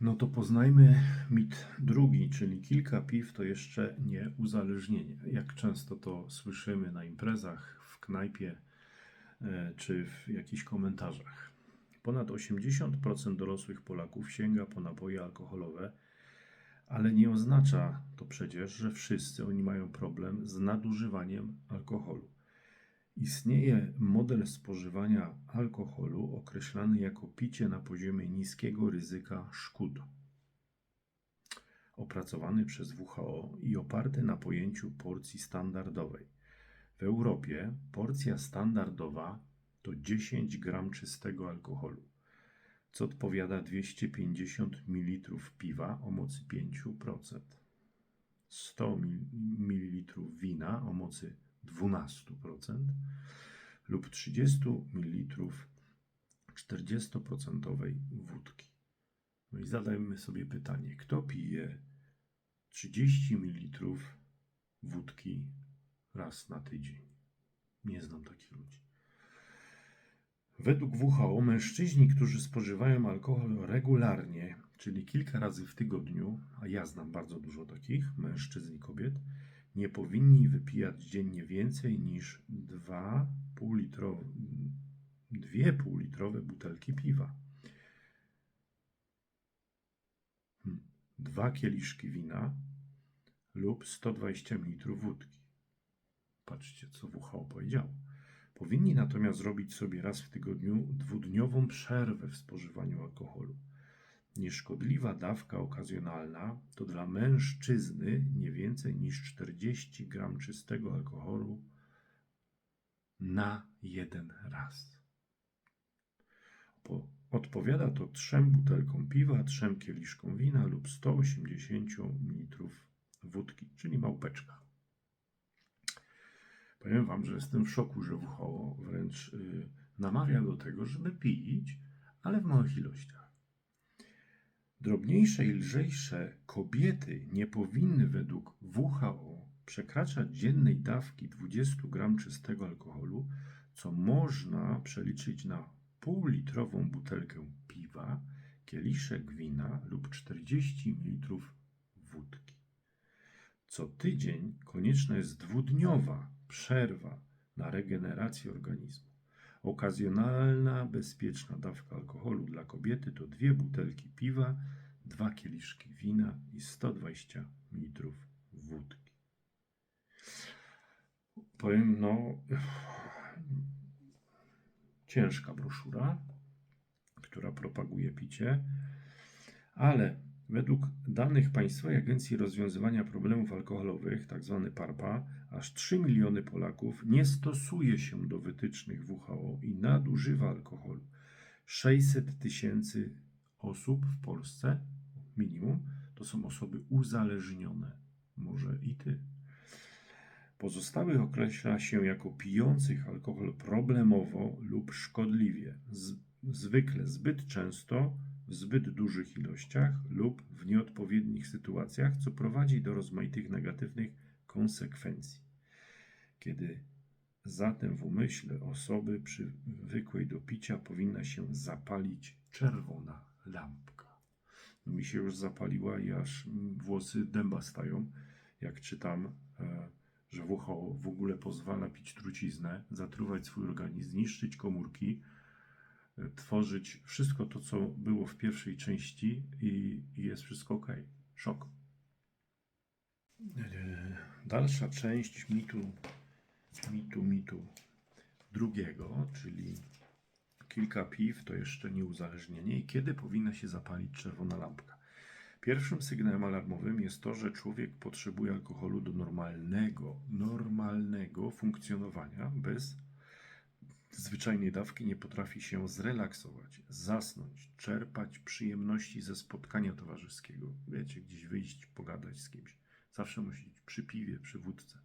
No to poznajmy mit drugi, czyli kilka piw to jeszcze nie uzależnienie. Jak często to słyszymy na imprezach, w knajpie e, czy w jakichś komentarzach. Ponad 80% dorosłych Polaków sięga po napoje alkoholowe, ale nie oznacza to przecież, że wszyscy oni mają problem z nadużywaniem alkoholu. Istnieje model spożywania alkoholu określany jako picie na poziomie niskiego ryzyka szkód, opracowany przez WHO i oparty na pojęciu porcji standardowej. W Europie porcja standardowa to 10 gram czystego alkoholu, co odpowiada 250 ml piwa o mocy 5%, 100 ml wina o mocy 12% lub 30 ml 40% wódki. No i zadajmy sobie pytanie, kto pije 30 ml wódki raz na tydzień? Nie znam takich ludzi. Według WHO mężczyźni, którzy spożywają alkohol regularnie, czyli kilka razy w tygodniu, a ja znam bardzo dużo takich mężczyzn i kobiet, nie powinni wypijać dziennie więcej niż 2,5 litrowe, 2,5 litrowe butelki piwa. Hmm. Dwa kieliszki wina lub 120 ml wódki. Patrzcie, co WHO powiedziało. Powinni natomiast zrobić sobie raz w tygodniu dwudniową przerwę w spożywaniu alkoholu. Nieszkodliwa dawka okazjonalna to dla mężczyzny nie więcej niż 40 gram czystego alkoholu na jeden raz. Po- Odpowiada to trzem butelkom piwa, trzem kieliszkom wina lub 180 ml wódki, czyli małpeczka. Powiem Wam, że jestem w szoku, że WHO wręcz y, namawia do tego, żeby pić, ale w małych ilościach. Drobniejsze i lżejsze kobiety nie powinny według WHO przekraczać dziennej dawki 20 gram czystego alkoholu, co można przeliczyć na półlitrową butelkę piwa, kieliszek wina lub 40 ml wódki. Co tydzień konieczna jest dwudniowa przerwa na regenerację organizmu. Okazjonalna, bezpieczna dawka alkoholu dla kobiety to dwie butelki piwa, dwa kieliszki wina i 120 ml wódki. Powiem, no, ciężka broszura, która propaguje picie, ale według danych Państwowej Agencji Rozwiązywania Problemów Alkoholowych, tzw. PARPA, aż 3 miliony Polaków nie stosuje się do wytycznych WHO i nadużywa alkoholu. 600 tysięcy osób w Polsce, minimum, to są osoby uzależnione. Może i ty. Pozostałych określa się jako pijących alkohol problemowo lub szkodliwie, zwykle zbyt często, w zbyt dużych ilościach lub w nieodpowiednich sytuacjach, co prowadzi do rozmaitych negatywnych konsekwencji. Kiedy zatem w umyśle osoby przywykłej do picia powinna się zapalić czerwona lampka. No, mi się już zapaliła i aż włosy dęba stają, jak czytam, e, że WHO w ogóle pozwala pić truciznę, zatruwać swój organizm, zniszczyć komórki, tworzyć wszystko to, co było w pierwszej części i, jest wszystko ok. Szok. E, Dalsza część mitu, mitu, mitu drugiego, czyli kilka piw to jeszcze nie uzależnienie i kiedy powinna się zapalić czerwona lampka. Pierwszym sygnałem alarmowym jest to, że człowiek potrzebuje alkoholu do normalnego, normalnego funkcjonowania. Bez zwyczajnej dawki nie potrafi się zrelaksować, zasnąć, czerpać przyjemności ze spotkania towarzyskiego. Wiecie, gdzieś wyjść, pogadać z kimś. Zawsze musi być przy piwie, przy wódce.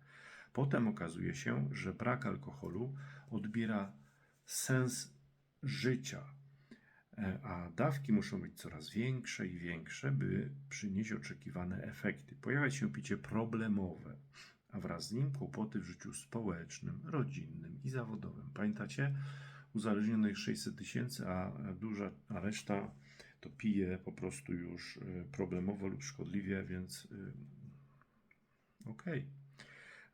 Potem okazuje się, że brak alkoholu odbiera sens życia, E, a dawki muszą być coraz większe i większe, by przynieść oczekiwane efekty. Pojawia się picie problemowe, a wraz z nim kłopoty w życiu społecznym, rodzinnym i zawodowym. Pamiętacie? Uzależnionych 600 tysięcy, a duża a reszta to pije po prostu już y, problemowo lub szkodliwie, więc y, okej.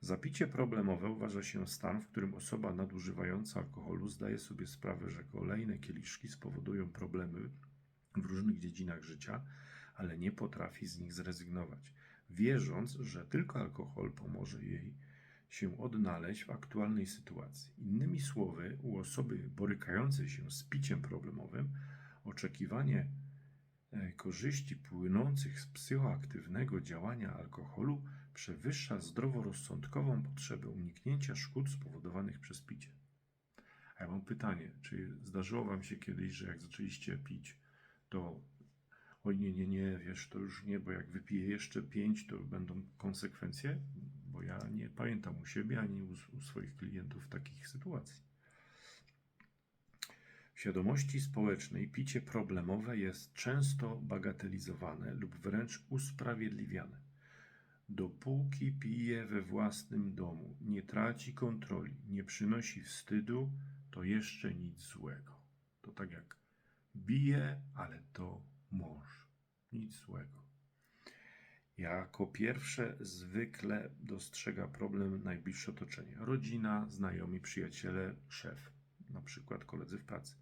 Zapicie problemowe uważa się stan, w którym osoba nadużywająca alkoholu zdaje sobie sprawę, że kolejne kieliszki spowodują problemy w różnych dziedzinach życia, ale nie potrafi z nich zrezygnować, wierząc, że tylko alkohol pomoże jej się odnaleźć w aktualnej sytuacji. Innymi słowy, u osoby borykającej się z piciem problemowym, oczekiwanie e, korzyści płynących z psychoaktywnego działania alkoholu przewyższa zdroworozsądkową potrzebę uniknięcia szkód spowodowanych przez picie. A ja mam pytanie, czy zdarzyło Wam się kiedyś, że jak zaczęliście pić, to oj nie, nie, nie, wiesz, to już nie, bo jak wypiję jeszcze pięć, to będą konsekwencje? Bo ja nie pamiętam u siebie ani u, u swoich klientów takich sytuacji. W świadomości społecznej picie problemowe jest często bagatelizowane lub wręcz usprawiedliwiane. Dopóki pije we własnym domu, nie traci kontroli, nie przynosi wstydu, to jeszcze nic złego. To tak jak bije, ale to mąż. Nic złego. Jako pierwsze zwykle dostrzega problem najbliższe otoczenie. Rodzina, znajomi, przyjaciele, szef, na przykład koledzy w pracy.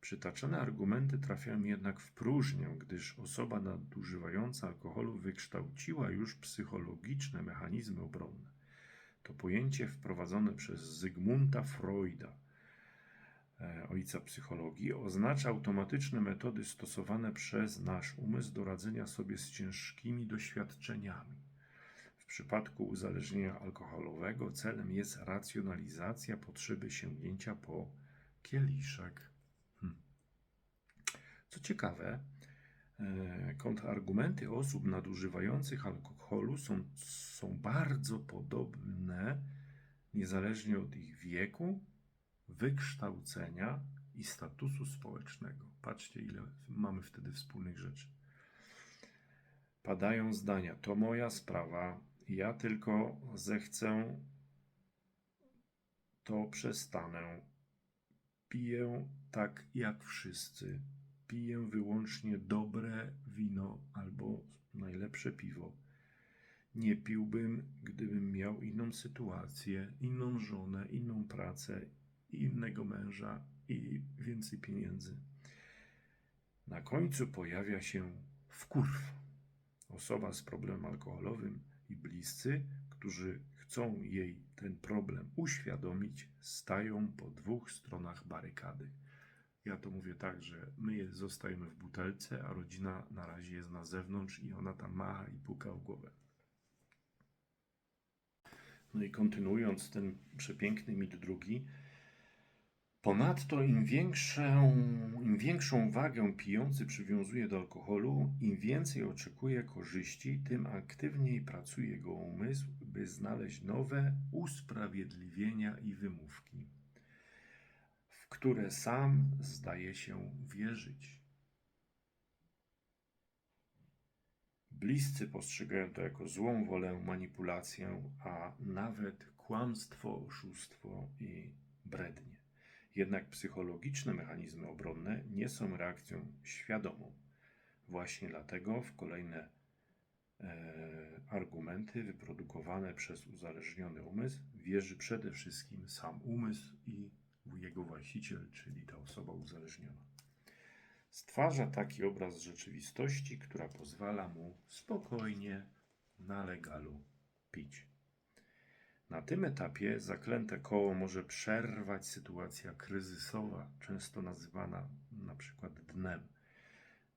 Przytaczane argumenty trafiają jednak w próżnię, gdyż osoba nadużywająca alkoholu wykształciła już psychologiczne mechanizmy obronne. To pojęcie wprowadzone przez Zygmunta Freuda, ojca psychologii, oznacza automatyczne metody stosowane przez nasz umysł do radzenia sobie z ciężkimi doświadczeniami. W przypadku uzależnienia alkoholowego celem jest racjonalizacja potrzeby sięgnięcia po kieliszek. Co ciekawe, e, kontrargumenty osób nadużywających alkoholu są, są bardzo podobne, niezależnie od ich wieku, wykształcenia i statusu społecznego. Patrzcie, ile mamy wtedy wspólnych rzeczy. Padają zdania: To moja sprawa, ja tylko zechcę, to przestanę. Piję tak jak wszyscy piję wyłącznie dobre wino albo najlepsze piwo. Nie piłbym, gdybym miał inną sytuację, inną żonę, inną pracę, innego męża i więcej pieniędzy. Na końcu pojawia się wkurw. Osoba z problemem alkoholowym i bliscy, którzy chcą jej ten problem uświadomić, stają po dwóch stronach barykady. Ja to mówię tak, że my zostajemy w butelce, a rodzina na razie jest na zewnątrz i ona tam macha i puka w głowę. No i kontynuując ten przepiękny mit drugi, ponadto im większą, im większą wagę pijący przywiązuje do alkoholu, im więcej oczekuje korzyści, tym aktywniej pracuje jego umysł, by znaleźć nowe usprawiedliwienia i wymówki które sam zdaje się wierzyć. Bliscy postrzegają to jako złą wolę, manipulację, a nawet kłamstwo, oszustwo i brednie. Jednak psychologiczne mechanizmy obronne nie są reakcją świadomą. Właśnie dlatego w kolejne e, argumenty wyprodukowane przez uzależniony umysł wierzy przede wszystkim sam umysł i jego właściciel, czyli ta osoba uzależniona. Stwarza taki obraz rzeczywistości, która pozwala mu spokojnie na legalu pić. Na tym etapie zaklęte koło może przerwać sytuacja kryzysowa, często nazywana na przykład dnem.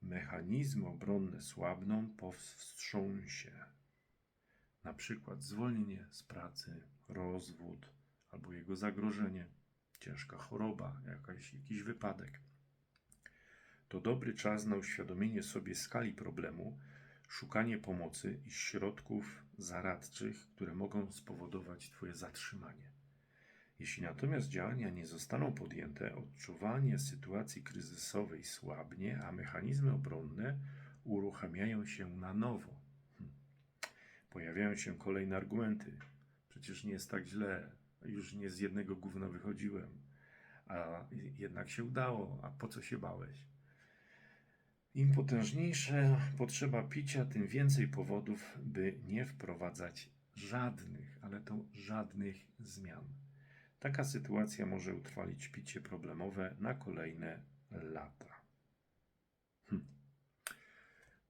Mechanizmy obronne słabną po wstrząsie, na przykład zwolnienie z pracy, rozwód albo jego zagrożenie ciężka choroba, jakaś, jakiś wypadek. To dobry czas na uświadomienie sobie skali problemu, szukanie pomocy i środków zaradczych, które mogą spowodować Twoje zatrzymanie. Jeśli natomiast działania nie zostaną podjęte, odczuwanie sytuacji kryzysowej słabnie, a mechanizmy obronne uruchamiają się na nowo. Hm. Pojawiają się kolejne argumenty. Przecież nie jest tak źle, już nie z jednego gówna wychodziłem. A jednak się udało. A po co się bałeś? Im potężniejsza potrzeba picia, tym więcej powodów, by nie wprowadzać żadnych, ale to żadnych zmian. Taka sytuacja może utrwalić picie problemowe na kolejne lata. Hm.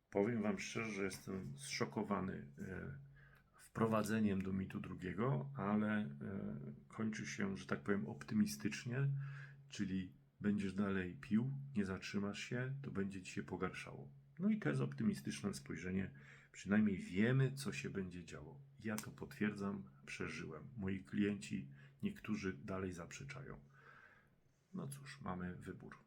Powiem Wam szczerze, że jestem zszokowany e, wprowadzeniem do mitu drugiego, ale e, kończy się, że tak powiem, optymistycznie, czyli będziesz dalej pił, nie zatrzymasz się, to będzie ci się pogarszało. No i to jest optymistyczne spojrzenie. Przynajmniej wiemy, co się będzie działo. Ja to potwierdzam, przeżyłem. Moi klienci, niektórzy dalej zaprzeczają. No cóż, mamy wybór.